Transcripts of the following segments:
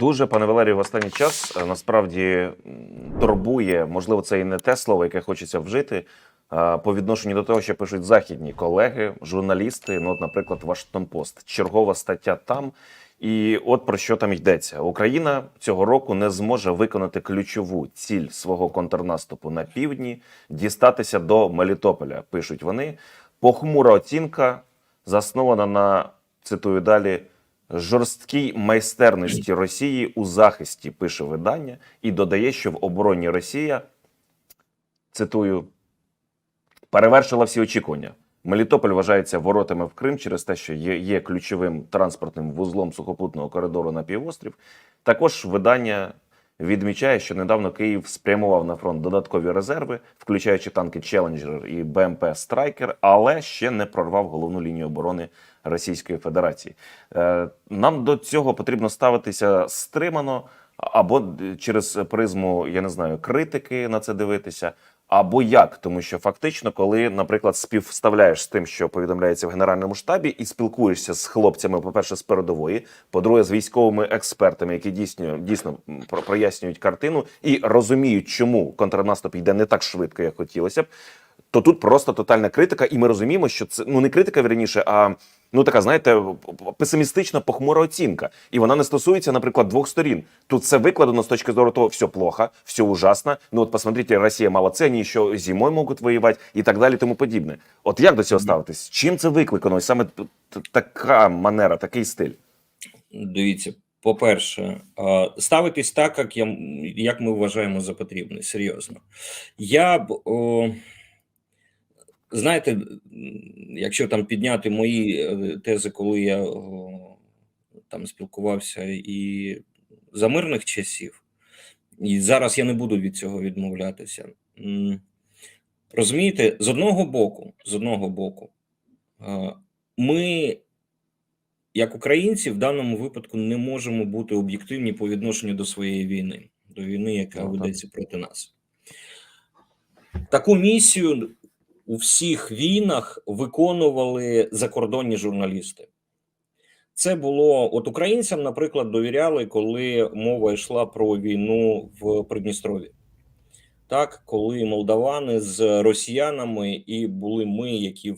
Дуже пане Валерію, в останній час е, насправді турбує, можливо, це і не те слово, яке хочеться вжити. е, По відношенню до того, що пишуть західні колеги, журналісти, ну, от, наприклад, Вашингтон Пост, чергова стаття там. І от про що там йдеться: Україна цього року не зможе виконати ключову ціль свого контрнаступу на півдні, дістатися до Мелітополя. Пишуть вони. Похмура оцінка заснована на цитую далі жорсткій майстерності Росії у захисті. Пише видання і додає, що в обороні Росія цитую перевершила всі очікування. Мелітополь вважається воротами в Крим через те, що є, є ключовим транспортним вузлом сухопутного коридору на півострів. Також видання відмічає, що недавно Київ спрямував на фронт додаткові резерви, включаючи танки Челенджер і БМП Страйкер, але ще не прорвав головну лінію оборони Російської Федерації. Е, Нам до цього потрібно ставитися стримано або через призму, я не знаю, критики на це дивитися. Або як, тому що фактично, коли, наприклад, співставляєш з тим, що повідомляється в генеральному штабі, і спілкуєшся з хлопцями, по-перше, з передової, по-друге, з військовими експертами, які дійсно дійсно про- прояснюють картину і розуміють, чому контрнаступ йде не так швидко, як хотілося б. То тут просто тотальна критика, і ми розуміємо, що це ну не критика вірніше, а ну така, знаєте, песимістична похмура оцінка. І вона не стосується, наприклад, двох сторін. Тут все викладено з точки зору того, все плохо, все ужасно. Ну от посмотрите, Росія молодці, вони ще зимою можуть воювати і так далі, тому подібне. От як до цього ставитись? Чим це викликано? І саме така манера, такий стиль. Дивіться, по-перше, ставитись так, як, я, як ми вважаємо за потрібне, серйозно. Я б, о, знаєте, якщо там підняти мої е, тези, коли я там спілкувався і за мирних часів, і зараз я не буду від цього відмовлятися. Розумієте, з одного боку, з одного боку, ми як українці в даному випадку не можемо бути об'єктивні по відношенню до своєї війни, до війни, яка ведеться проти нас. Таку місію у всіх війнах виконували закордонні журналісти. Це було от українцям, наприклад, довіряли, коли мова йшла про війну в Придністрові. Так, коли молдавани з росіянами і були ми, які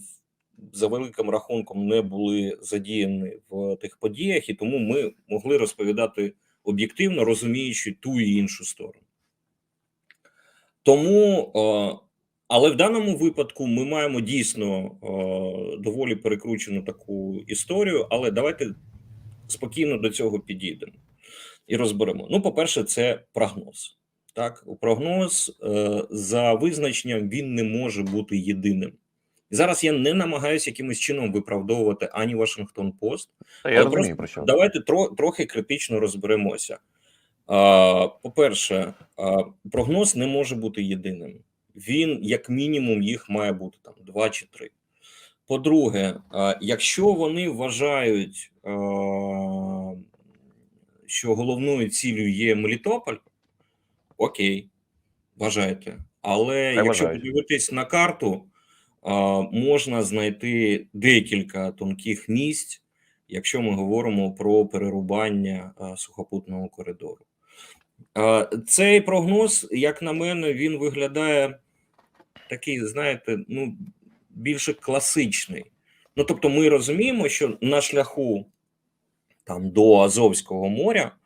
за великим рахунком не були задіяні в тих подіях, і тому ми могли розповідати об'єктивно, розуміючи ту і іншу сторону. Тому, е, але в даному випадку ми маємо дійсно е, доволі перекручену таку історію, але давайте спокійно до цього підійдемо і розберемо. Ну, по-перше, це прогноз. Так, прогноз е, за визначенням він не може бути єдиним. І зараз я не намагаюся якимось чином виправдовувати ані Вашингтон Пост. Та я Але розумію просто про що. Давайте тро, трохи критично розберемося. А, по-перше, прогноз не може бути єдиним. Він, як мінімум, їх має бути там два чи три. По-друге, якщо вони вважають, що головною цілею є Мелітополь, окей, вважайте. Але Хай якщо подивитись на карту, можна знайти декілька тонких місць, якщо ми говоримо про перерубання сухопутного коридору. Цей прогноз, як на мене, він виглядає такий, знаєте, ну, більше класичний. Ну, тобто, ми розуміємо, що на шляху там до Азовського моря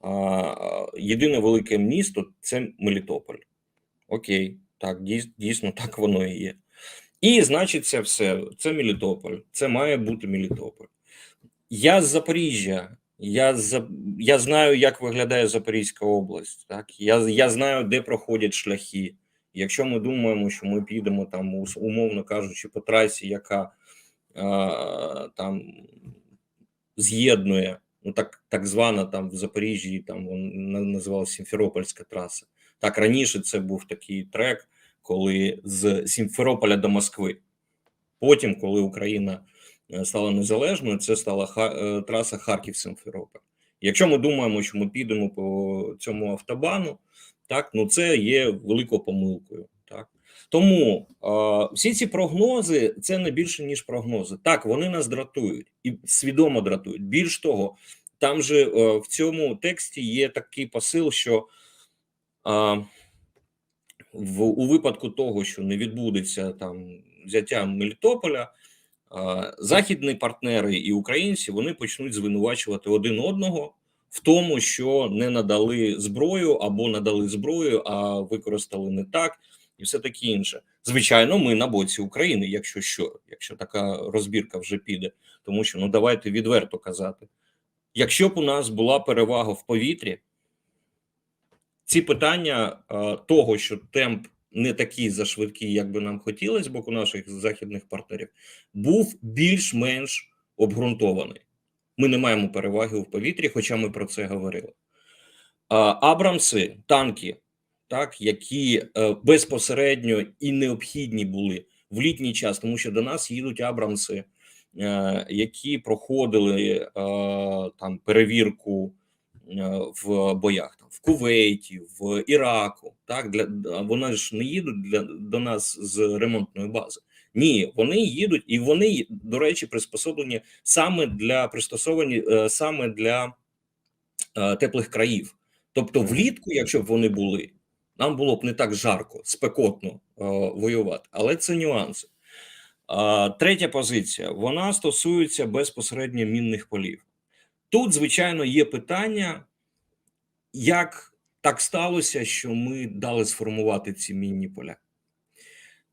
а, єдине велике місто це Мелітополь. Окей, так, дійсно, так воно і є. І значить, це все. Це Мелітополь. Це має бути Мелітополь. Я з Запоріжжя. Я, за, я знаю, як виглядає Запорізька область. Так? Я, я знаю, де проходять шляхи. Якщо ми думаємо, що ми підемо там, умовно кажучи, по трасі, яка а, там з'єднує, ну так, так звана там в Запоріжжі, там вона називалася Сімферопольська траса. Так, раніше це був такий трек, коли з Сімферополя до Москви. Потім, коли Україна е, стала незалежною, це стала ха- е, траса Харків-Симферополь. Якщо ми думаємо, що ми підемо по цьому автобану, так ну це є великою помилкою. Так тому е, всі ці прогнози це не більше ніж прогнози. Так, вони нас дратують і свідомо дратують. Більш того, там же е, в цьому тексті є такий посил, що а, в, у випадку того, що не відбудеться там взяття Мелітополя, західні партнери і українці вони почнуть звинувачувати один одного в тому, що не надали зброю або надали зброю, а використали не так, і все таке інше. Звичайно, ми на боці України, якщо що, якщо така розбірка вже піде, тому що ну давайте відверто казати. Якщо б у нас була перевага в повітрі, ці питання е, того, що темп не такий зашвидкий, як би нам хотілося, бо у наших західних партнерів, був більш-менш обґрунтований. Ми не маємо переваги в повітрі, хоча ми про це говорили. Абрамси, танки, так, які е, безпосередньо і необхідні були в літній час, тому що до нас їдуть Абрамси, е, які проходили е, там перевірку в боях там в Кувейті, в Іраку. Так для вони ж не їдуть для до нас з ремонтної бази. Ні, вони їдуть, і вони, до речі, приспособлені саме для пристосовані е, саме для е, теплих країв. Тобто, влітку, якщо б вони були, нам було б не так жарко, спекотно е, воювати, але це нюанси. Третя позиція вона стосується безпосередньо мінних полів. Тут, звичайно, є питання, як так сталося, що ми дали сформувати ці мінні поля.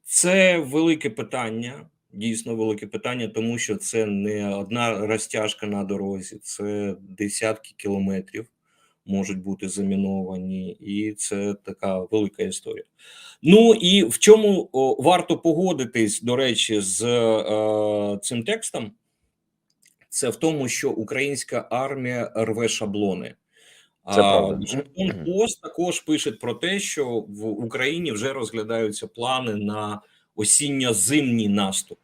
Це велике питання, дійсно велике питання, тому що це не одна розтяжка на дорозі, це десятки кілометрів можуть бути заміновані, і це така велика історія. Ну і в чому варто погодитись, до речі, з е, цим текстом, це в тому, що українська армія рве шаблони. Це правда. Пост також пише про те, що в Україні вже розглядаються плани на осінньо-зимній наступ.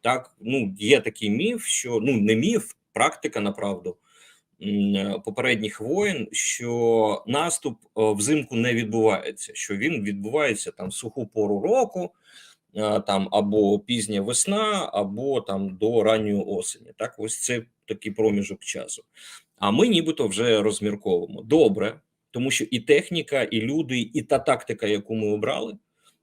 Так, ну є такий міф, що ну не міф, практика направду е, попередніх воєн, що наступ е, взимку не відбувається, що він відбувається там в суху пору року, е, там або пізня весна, або там до ранньої осені. Так, ось це такий проміжок часу. А ми нібито вже розмірковуємо. Добре, тому що і техніка, і люди, і та тактика, яку ми обрали,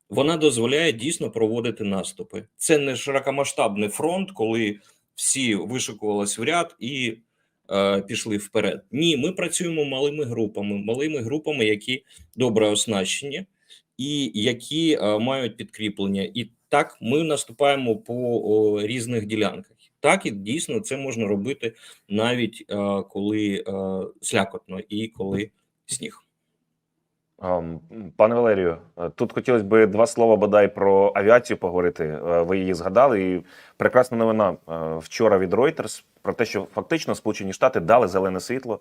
вона дозволяє дійсно проводити наступи. Це не широкомасштабний фронт, коли всі вишикувались в ряд і е, пішли вперед. Ні, ми працюємо малими групами, малими групами, які добре оснащені і які е, мають підкріплення. І так ми наступаємо по о, різних ділянках. Так і дійсно це можна робити навіть е, коли е, слякотно і коли сніг. Пане Валерію, е, тут хотілося б два слова бодай про авіацію поговорити. Ви її згадали. І прекрасна новина вчора від Reuters про те, що фактично Сполучені Штати дали зелене світло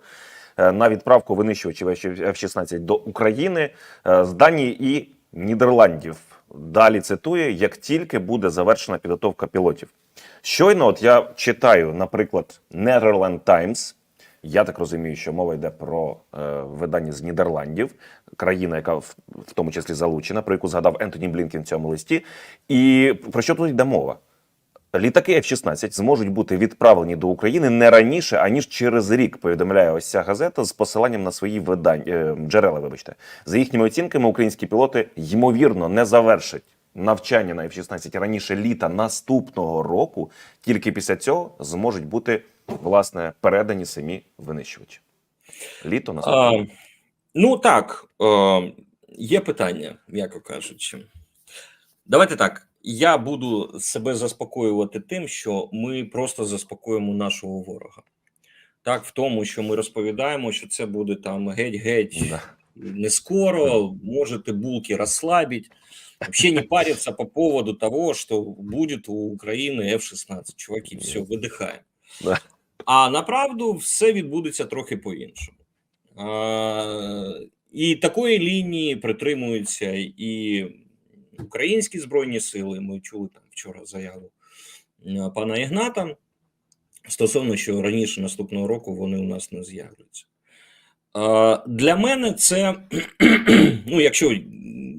на відправку винищувачів F-16 до України з Данії і Нідерландів. Далі цитує: як тільки буде завершена підготовка пілотів. Щойно, от я читаю, наприклад, Netherland Times, я так розумію, що мова йде про е, видання з Нідерландів, країна, яка в, в тому числі залучена, про яку згадав Ентоні Блінкен в цьому листі. І про що тут йде мова? Літаки F-16 зможуть бути відправлені до України не раніше, аніж через рік, повідомляє ось ця газета з посиланням на свої видання, е, джерела. Вибачте, за їхніми оцінками, українські пілоти ймовірно не завершать навчання на F-16 раніше літа наступного року. Тільки після цього зможуть бути власне передані самі винищувачі. Літо наступного. А, ну так, е, є питання, м'яко кажучи. Давайте так. Я буду себе заспокоювати тим, що ми просто заспокоїмо нашого ворога. Так, в тому, що ми розповідаємо, що це буде там геть-геть Да. не скоро, можете булки расслабить. Вообще не париться по поводу того, что будет у України F-16. Чуваки, все, видихаємо. Да. А направду все відбудеться трохи по-іншому. І такої лінії притримуються і українські збройні сили. Ми чули там вчора заяву пана Ігната стосовно, що раніше наступного року вони у нас не з'являться. Для мене це, ну, якщо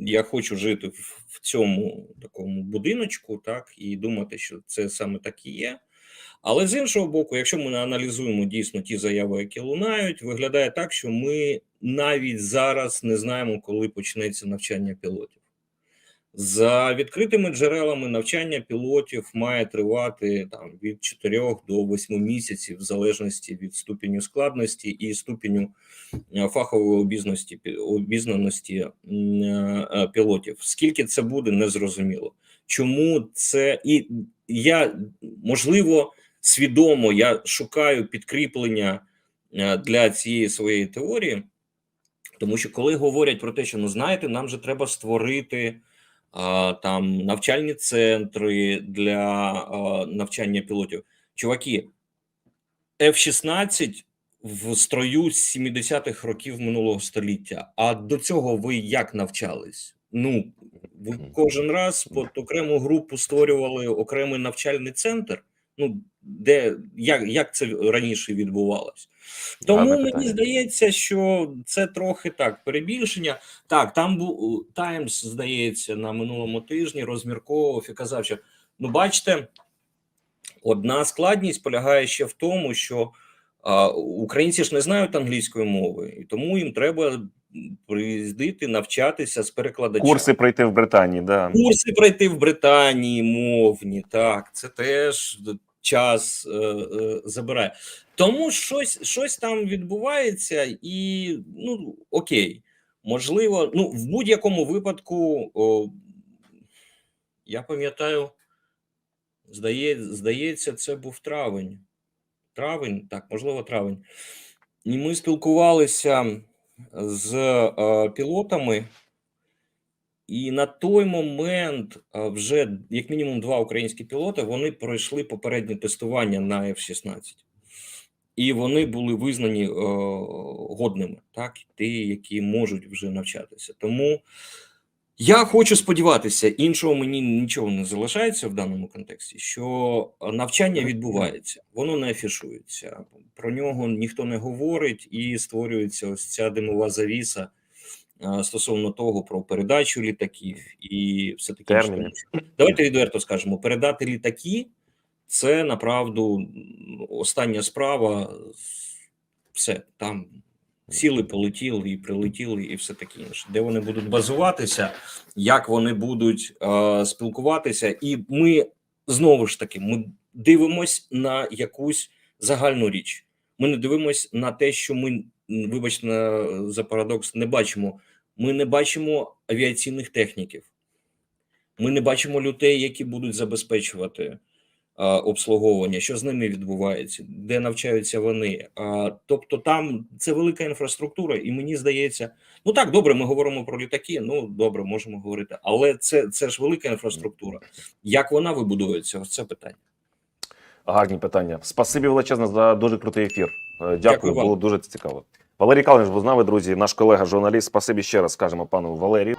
я хочу жити в цьому такому будиночку, так, і думати, що це саме так і є. Але з іншого боку, якщо ми аналізуємо дійсно ті заяви, які лунають, виглядає так, що ми навіть зараз не знаємо, коли почнеться навчання пілотів. За відкритими джерелами навчання пілотів має тривати там від 4 до 8 місяців, в залежності від ступеню складності і ступеню е, фахової обізнаності, обізнаності е, пілотів. Скільки це буде, незрозуміло. Чому це і я можливо свідомо я шукаю підкріплення е, для цієї своєї теорії, тому що коли говорять про те, що ну знаєте, нам же треба створити там навчальні центри для навчання пілотів. Чуваки, F-16 в строю з 70-х років минулого століття. А до цього ви як навчались? Ну, ви кожен раз під окрему групу створювали окремий навчальний центр. Ну, де як, як це раніше відбувалось? Тому Гарне мені питання. здається, що це трохи так перебільшення. Так, там був Таймс, здається, на минулому тижні розмірковував і казав, що ну, бачите, одна складність полягає ще в тому, що а, українці ж не знають англійської мови, і тому їм треба приїздити, навчатися з перекладачами. Курси пройти в Британії, да. Курси пройти в Британії мовні, так, це теж час е, е, забирає. Тому щось, щось там відбувається, і ну окей, можливо, ну в будь-якому випадку, о, я пам'ятаю, здає, здається, це був травень. Травень, так, можливо, травень. І ми спілкувалися з е, пілотами. І на той момент вже як мінімум два українські пілоти вони пройшли попереднє тестування на F-16. І вони були визнані е, годними, так, ті, які можуть вже навчатися. Тому я хочу сподіватися, іншого мені нічого не залишається в даному контексті, що навчання відбувається, воно не афішується, про нього ніхто не говорить, і створюється ось ця димова завіса стосовно того про передачу літаків і все таке. Давайте відверто скажемо: передати літаки це направду остання справа. Все там сіли, полетіли і прилетіли, і все таке інше. Де вони будуть базуватися, як вони будуть е, спілкуватися, і ми знову ж таки ми дивимось на якусь загальну річ. Ми не дивимось на те, що ми, вибачте за парадокс, не бачимо. Ми не бачимо авіаційних техніків. Ми не бачимо людей, які будуть забезпечувати а, обслуговування, що з ними відбувається, де навчаються вони. А, тобто, там це велика інфраструктура, і мені здається, ну так, добре, ми говоримо про літаки. Ну добре, можемо говорити, але це, це ж велика інфраструктура. Як вона вибудується? Ось це питання. Гарні питання. Спасибі величезне за дуже крутий ефір. Е, Дякую, Дякую було дуже цікаво. Валерій Калинич був з нами, друзі, наш колега, журналіст. Спасибі ще раз скажемо пану Валерію.